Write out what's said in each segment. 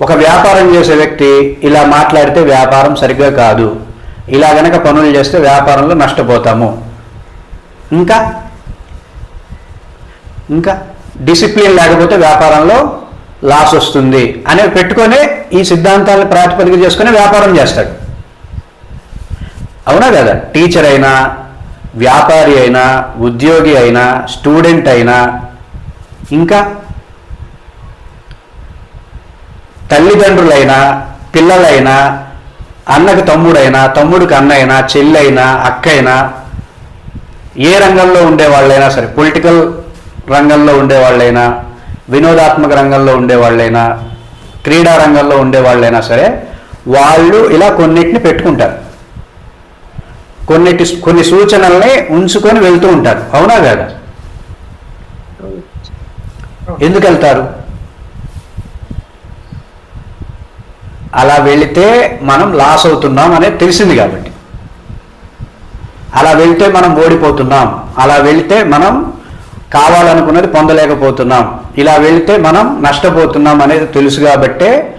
ఒక వ్యాపారం చేసే వ్యక్తి ఇలా మాట్లాడితే వ్యాపారం సరిగ్గా కాదు. ఇలా గనక పనులు చేస్తే వ్యాపారంలో నష్టపోతాము. ఇంకా? ఇంకా? డిసిప్లిన్ లేకపోతే వ్యాపారంలో లాస్ వస్తుంది అనేవి పెట్టుకొని ఈ సిద్ధాంతాలను ప్రాతిపదిక చేసుకుని వ్యాపారం చేస్తాడు. అవునా కదా? టీచర్ అయినా వ్యాపారి అయినా ఉద్యోగి అయినా స్టూడెంట్ అయినా ఇంకా? తల్లిదండ్రులైనా పిల్లలైనా అన్నకి తమ్ముడైనా తమ్ముడికి అన్నైనా చెల్లైనా అక్కైనా ఏ రంగంలో ఉండేవాళ్ళైనా సరే పొలిటికల్ రంగంలో ఉండేవాళ్ళైనా వినోదాత్మక రంగంలో ఉండేవాళ్ళైనా క్రీడా రంగంలో ఉండేవాళ్ళైనా సరే వాళ్ళు ఇలా కొన్నిటిని పెట్టుకుంటారు. కొన్నిటి కొన్ని సూచనల్ని ఉంచుకొని వెళ్తూ ఉంటారు. అవునా కదా? ఎందుకు వెళ్తారు? అలా వెళితే మనం లాస్ అవుతున్నాం అనేది తెలిసింది కాబట్టి. అలా వెళ్తే మనం ఓడిపోతున్నాం. అలా వెళితే మనం కావాలనుకున్నది పొందలేకపోతున్నాం. ఇలా వెళితే మనం నష్టపోతున్నాం అనేది తెలుసు కాబట్టే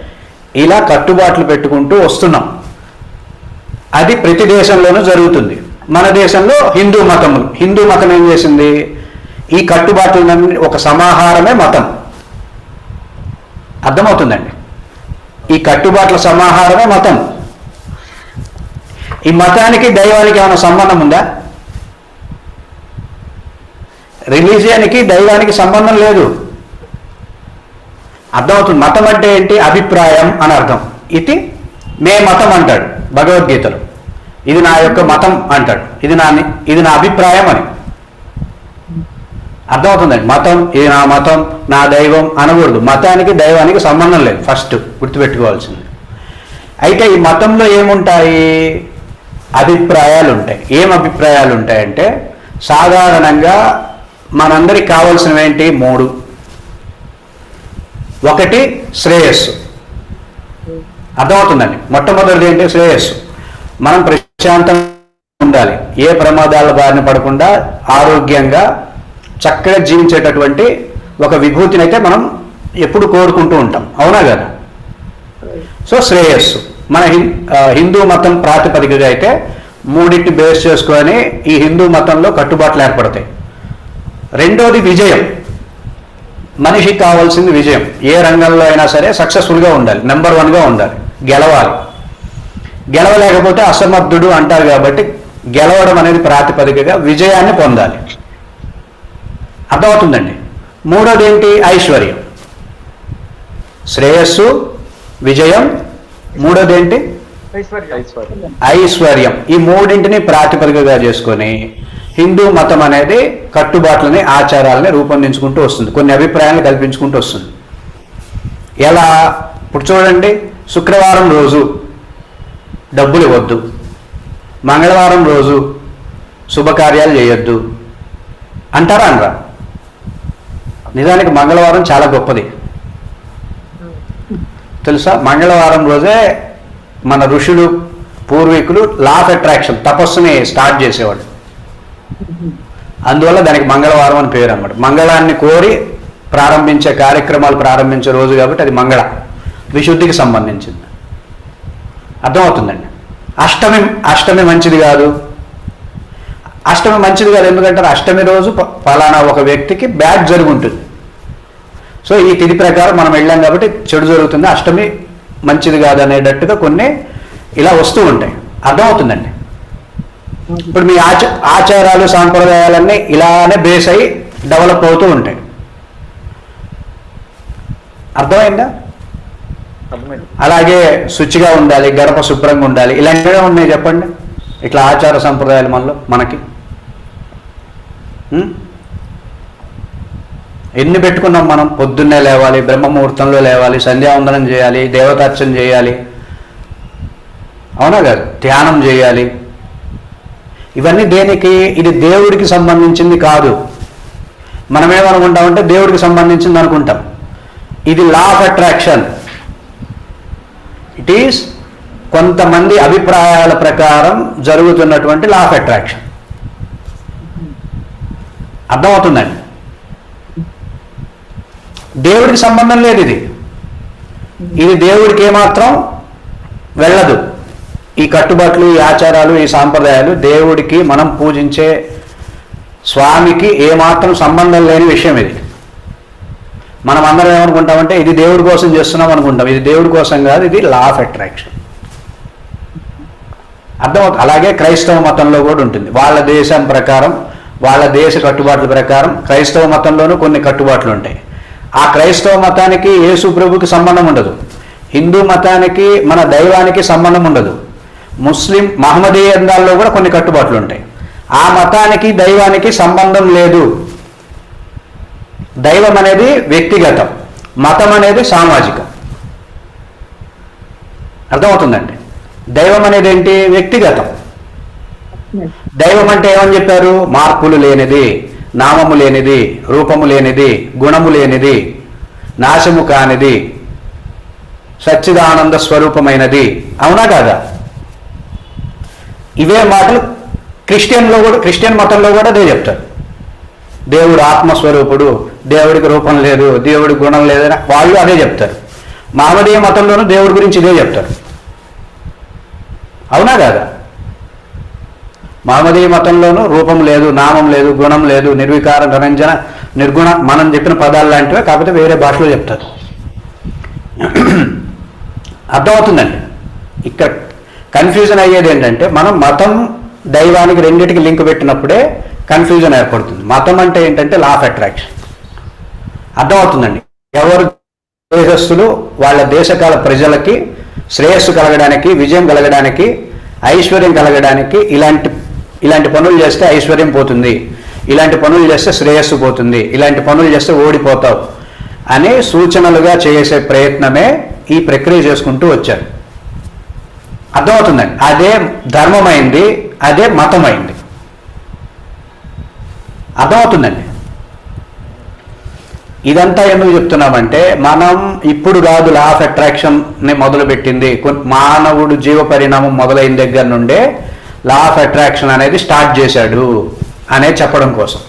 ఇలా కట్టుబాట్లు పెట్టుకుంటూ వస్తున్నాం. అది ప్రతి దేశంలోనూ జరుగుతుంది. మన దేశంలో హిందూ మతం హిందూ మతం ఏం చేసింది? ఈ కట్టుబాట్లన్నీ ఒక సమాహారమే మతం. అర్థమవుతుందండి? ఈ కట్టుబాట్ల సమాహారమే మతం? ఈ మతానికి దైవానికి ఏమైనా సంబంధం ఉందా? రిలీజియన్కి దైవానికి సంబంధం లేదు. అర్థమవుతుంది మతం అంటే ఏంటి? అభిప్రాయం అని అర్థం. ఇది మే మతం అంటాడు భగవద్గీతలో. ఇది నా యొక్క మతం అంటాడు. ఇది నా ఇది నా అభిప్రాయం అని. అర్థమవుతుందండి. మతం ఇది నా మతం నా దైవం అనకూడదు. మతానికి దైవానికి సంబంధం లేదు. ఫస్ట్ గుర్తుపెట్టుకోవాల్సింది. అయితే ఈ మతంలో ఏముంటాయి? అభిప్రాయాలు ఉంటాయి ఏం అభిప్రాయాలు ఉంటాయంటే సాధారణంగా మనందరికి కావాల్సినవి ఏంటి మూడు. ఒకటి శ్రేయస్సు. అర్థమవుతుందండి. మొట్టమొదటిది ఏంటి? శ్రేయస్సు. మనం ప్రశాంతంగా ఉండాలి. ఏ ప్రమాదాల బారిన పడకుండా ఆరోగ్యంగా చక్కగా జీవించేటటువంటి ఒక విభూతిని అయితే మనం ఎప్పుడు కోరుకుంటూ ఉంటాం. అవునా కదా? సో శ్రేయస్సు. మన హిం- హిందూ మతం ప్రాతిపదికగా అయితే మూడింటి బేస్ చేసుకొని ఈ హిందూ మతంలో కట్టుబాట్లు ఏర్పడతాయి. రెండోది విజయం. మనిషికి కావాల్సింది విజయం. ఏ రంగంలో అయినా సరే సక్సెస్ఫుల్గా ఉండాలి. నెంబర్ వన్గా ఉండాలి. గెలవాలి. గెలవలేకపోతే అసమర్థుడు అంటారు కాబట్టి గెలవడం అనేది ప్రాతిపదికగా విజయాన్ని పొందాలి. అర్థమవుతుందండి. మూడోది ఏంటి ఐశ్వర్యం. శ్రేయస్సు విజయం. మూడోది ఏంటి ఐశ్వర్యం. ఈ మూడింటిని ప్రాతిపదికగా చేసుకొని హిందూ మతం అనేది కట్టుబాట్లని ఆచారాలని రూపొందించుకుంటూ వస్తుంది. కొన్ని అభిప్రాయాలను కల్పించుకుంటూ వస్తుంది. ఎలా? ఇప్పుడు చూడండి. శుక్రవారం రోజు డబ్బులు ఇవ్వద్దు. మంగళవారం రోజు శుభకార్యాలు చేయొద్దు. అంటారా అనరా? నిజానికి మంగళవారం చాలా గొప్పది. తెలుసా? మంగళవారం రోజే మన ఋషులు పూర్వీకులు లా ఆఫ్ అట్రాక్షన్ తపస్సుని స్టార్ట్ చేసేవాడు అందువల్ల దానికి మంగళవారం అని పేరు అన్నమాట. మంగళాన్ని కోరి ప్రారంభించే కార్యక్రమాలు ప్రారంభించే రోజు కాబట్టి అది మంగళ విశుద్ధికి సంబంధించింది. అర్థమవుతుందండి? అష్టమి అష్టమి మంచిది కాదు. అష్టమి మంచిది కాదు. ఎందుకంటే అష్టమి రోజు ఫలానా ఒక వ్యక్తికి బ్యాడ్ జరుగుంటుంది. సో ఈ తిథి ప్రకారం మనం వెళ్ళాం కాబట్టి చెడు జరుగుతుంది. అష్టమి మంచిది కాదు అనేటట్టుగా కొన్ని ఇలా వస్తూ ఉంటాయి. అర్థమవుతుందండి? ఇప్పుడు మీ ఆచ ఆచారాలు సాంప్రదాయాలన్నీ ఇలానే బేస్ అయ్యి డెవలప్ అవుతూ ఉంటాయి. అర్థమైందా. అలాగే శుచిగా ఉండాలి గడప శుభ్రంగా ఉండాలి. ఇలాంటివే ఉన్నాయి చెప్పండి. ఇట్లా ఆచార సంప్రదాయాలు మనలో మనకి? ఎన్ని పెట్టుకున్నాం మనం? పొద్దున్నే లేవాలి బ్రహ్మ ముహూర్తంలో లేవాలి సంధ్యావందనం చేయాలి దేవతార్చన చేయాలి. అవునా కాదు? ధ్యానం చేయాలి. ఇవన్నీ దేనికి? ఇది దేవుడికి సంబంధించింది కాదు. మనమేమనుకుంటామంటే దేవుడికి సంబంధించింది అనుకుంటాం. ఇది law of attraction it is కొంతమంది అభిప్రాయాల ప్రకారం జరుగుతున్నటువంటి లా ఆఫ్ అట్రాక్షన్ అర్థమవుతుందండి? దేవుడికి సంబంధం లేదు ఇది. ఇది దేవుడికి ఏమాత్రం వెళ్ళదు. ఈ కట్టుబాట్లు ఈ ఆచారాలు ఈ సాంప్రదాయాలు దేవుడికి మనం పూజించే స్వామికి ఏమాత్రం సంబంధం లేని విషయం ఇది. మనం అందరం ఏమనుకుంటామంటే ఇది దేవుడి కోసం చేస్తున్నాం అనుకుంటాం. ఇది దేవుడి కోసం కాదు ఇది లా ఆఫ్ అట్రాక్షన్ అర్థం అలాగే క్రైస్తవ మతంలో కూడా ఉంటుంది. వాళ్ళ దేశం ప్రకారం వాళ్ళ దేశ కట్టుబాట్ల ప్రకారం క్రైస్తవ మతంలోనూ కొన్ని కట్టుబాట్లు ఉంటాయి ఆ క్రైస్తవ మతానికి యేసు ప్రభుకి సంబంధం ఉండదు. హిందూ మతానికి మన దైవానికి సంబంధం ఉండదు. ముస్లిం మహమ్మదీయందాల్లో కూడా కొన్ని కట్టుబాట్లు ఉంటాయి ఆ మతానికి దైవానికి సంబంధం లేదు. దైవం అనేది వ్యక్తిగతం. మతం అనేది సామాజికం. అర్థమవుతుందండి? దైవం అనేది ఏంటి? వ్యక్తిగతం. దైవం అంటే ఏమని చెప్పారు? మార్పులు లేనిది నామము లేనిది రూపము లేనిది గుణము లేనిది నాశము కానిది సచ్చిదానంద స్వరూపమైనది. అవునా కాదా? ఇవే మాటలు క్రిస్టియన్లో కూడా క్రిస్టియన్ మతంలో కూడా అదే చెప్తారు. దేవుడు ఆత్మస్వరూపుడు దేవుడికి రూపం లేదు దేవుడికి గుణం లేదని వాళ్ళు అదే చెప్తారు. మహమ్మదీయ మతంలోనూ దేవుడి గురించి ఇదే చెప్తారు. అవునా కాదా? మహమ్మదీయ మతంలోనూ రూపం లేదు నామం లేదు గుణం లేదు నిర్వికార నిరంజన నిర్గుణ మనం చెప్పిన పదాలు లాంటివే కాకపోతే వేరే భాషలో చెప్తారు. అర్థమవుతుందండి? ఇక్కడ కన్ఫ్యూజన్ అయ్యేది ఏంటంటే మనం మతం దైవానికి రెండింటికి లింక్ పెట్టినప్పుడే కన్ఫ్యూజన్ ఏర్పడుతుంది. మతం అంటే ఏంటంటే లా ఆఫ్ అట్రాక్షన్ అర్థమవుతుందండి? ఎవరు దేశస్తులు వాళ్ళ దేశకాల ప్రజలకి శ్రేయస్సు కలగడానికి విజయం కలగడానికి ఐశ్వర్యం కలగడానికి ఇలాంటి ఇలాంటి పనులు చేస్తే ఐశ్వర్యం పోతుంది. ఇలాంటి పనులు చేస్తే శ్రేయస్సు పోతుంది. ఇలాంటి పనులు చేస్తే ఓడిపోతావు అనే సూచనలుగా చేసే ప్రయత్నమే ఈ ప్రక్రియ చేసుకుంటూ వచ్చారు. అర్థమవుతుందండి? అదే ధర్మమైంది అదే మతమైంది. అర్థమవుతుందండి? ఇదంతా ఎందుకు చెప్తున్నామంటే మనం ఇప్పుడు కాదు లా ఆఫ్ అట్రాక్షన్ని మొదలుపెట్టింది. మానవుడు జీవ పరిణామం మొదలైన దగ్గర నుండే లా ఆఫ్ అట్రాక్షన్ అనేది స్టార్ట్ చేశాడు అనేది చెప్పడం కోసం.